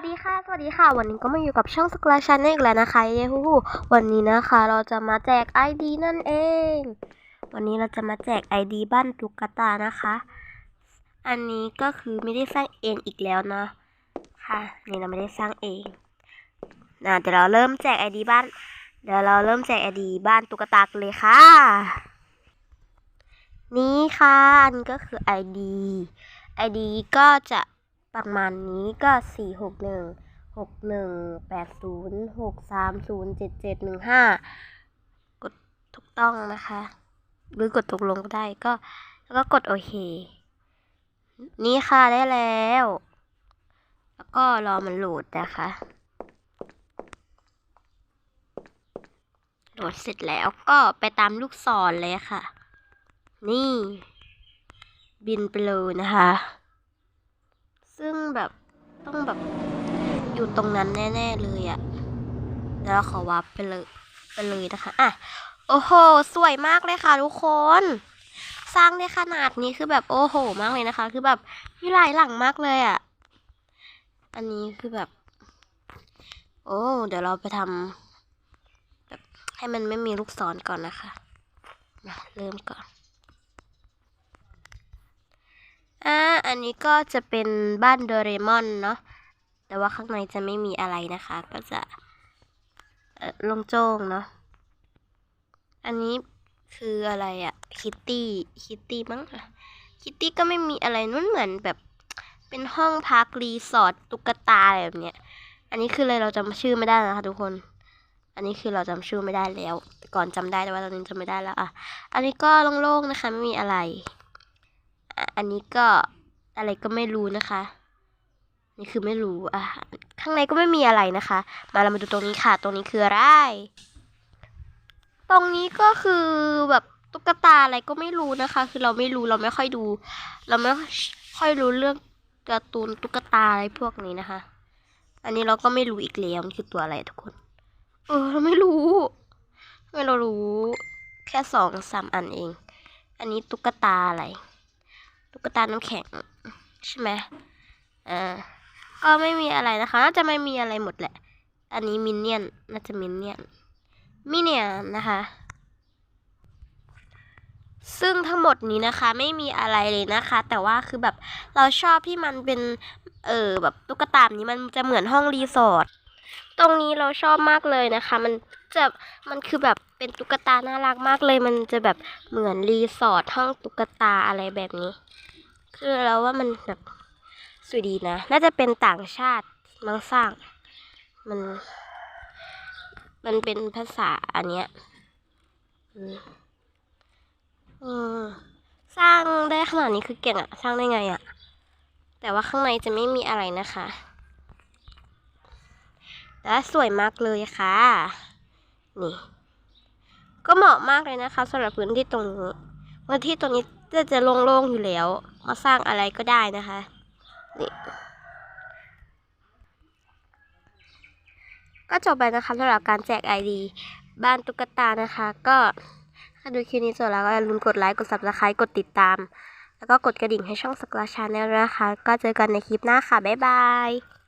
สดีค่ะ สวัสดีค่ะ วันนี้ก็มาอยู่กับช่องสกลาชันอีกแล้วนะคะ เย้ฮู้วันนี้นะคะ เราจะมาแจก ID นั่นเอง วันนี้เราจะมาแจก ID บ้านตุ๊กตานะคะ อันนี้ก็คือไม่ได้สร้างเองอีกแล้วนะ ค่ะ นี่เราไม่ได้สร้างเองนะเดี๋ยวเราเริ่มแจก ID บ้าน เดี๋ยวเราเริ่มแจก ID บ้านตุ๊กตากันเลยค่ะ นี่ค่ะ อันนี้ก็คือ ID ID ก็จะ ประมาณนี้ก็สี่หกหนึ่งหกหนึ่งแปดศูนย์หกสามศูนย์เจ็ดเจ็ดหนึ่งห้ากดถูกต้องนะคะ หรือกดตกลงก็ได้ก็ แล้วก็กดโอเค นี่ค่ะได้แล้ว แล้วก็รอมันโหลดนะคะโหลดเสร็จแล้วก็ไปตามลูกศรเลยค่ะ นี่ บินไปเลยนะคะ ซึ่งแบบต้องแบบอยู่ตรงนั้นแน่ ๆ เลยอะ่ะแล้วเราขอวับไปเลยไปเลยนะคะอะโอ้โห สวยมากเลยค่ะทุกคน สร้างได้ขนาดนี้คือแบบโอ้โห มากเลยนะคะ คือแบบมีหลายหลังมากเลยอะ่ะ อันนี้คือแบบ โอ้ เดี๋ยวเราไปทำแบบให้มันไม่มีลูกศรก่อนนะคะมาเริ่มก่อน อ่าอันนี้ก็จะเป็นบ้านโดเรมอนเนาะแต่ว่าข้างในจะไม่มีอะไรนะคะ ก็จะลงโจ้งเนาะอันนี้คืออะไรอะคิตตี้คิตตี้มั้งคิตตี้ก็ไม่มีอะไรนั่นเหมือนแบบเป็นห้องพักรีสอร์ทตุ๊กตาอะไรแบบเนี้ยอันนี้คืออะไรเราจำชื่อไม่ได้นะคะทุกคน อันนี้คือเราจำชื่อไม่ได้แล้ว ก่อนจำได้แต่ว่าตอนนี้จำไม่ได้แล้วอะ อันนี้ก็โล่งๆนะคะไม่มีอะไร อันนี้ก็อะไรก็ไม่รู้นะคะ นี่คือไม่รู้อะข้างในก็ไม่มีอะไรนะคะ มาเรามาดูตรงนี้ค่ะ ตรงนี้คืออะไร ตรงนี้ก็คือแบบตุ๊กตาอะไรก็ไม่รู้นะคะ คือเราไม่รู้เราไม่ค่อยดู เราไม่ค่อยรู้เรื่องการ์ตูนตุ๊กตาอะไรพวกนี้นะคะ อันนี้เราก็ไม่รู้อีกแล้วมันคือตัวอะไรทุกคน เออเราไม่รู้ไม่เรารู้แค่สองสามอันเอง อันนี้ตุ๊กตาอะไร ตุ๊กตาน้ำแข็งใช่ไหมอ่าก็ไม่มีอะไรนะคะน่าจะไม่มีอะไรหมดแหละ อันนี้มินเนี่ยนน่าจะมินเนี่ยนมินเนี่ยนนะคะ ซึ่งทั้งหมดนี้นะคะไม่มีอะไรเลยนะคะ แต่ว่าคือแบบเราชอบที่มันเป็น เออแบบตุ๊กตาแบบนี้มันจะเหมือนห้องรีสอร์ทตรงนี้เราชอบมากเลยนะคะ มันจะมันคือแบบ เป็นตุ๊กตาน่ารักมากเลย มันจะแบบเหมือนรีสอร์ทห้องตุ๊กตาอะไรแบบนี้ คือเราว่ามันแบบสวยดีนะ น่าจะเป็นต่างชาติมังสร้าง มัน มันเป็นภาษาอันเนี้ยอืมสร้างได้ขนาดนี้คือเก่งอะสร้างได้ไงอะแต่ว่าข้างในจะไม่มีอะไรนะคะและสวยมากเลยค่ะ นี่ ก็เหมาะมากเลยนะคะสำหรับพื้นที่ตรงนี้พื้นที่ตรงนี้จะจะโล่งๆอยู่แล้ว มาสร้างอะไรก็ได้นะคะ นี่ก็จบไปนะคะสำหรับการแจก ID บ้านตุ๊กตานะคะ ก็ถ้าดูคลิปนี้จบแล้วก็อย่าลืมกดไลค์กด subscribe กดติดตาม แล้วก็กดกระดิ่งให้ช่องสกลาชาแนลนะคะ ก็เจอกันในคลิปหน้าค่ะ บ๊ายบาย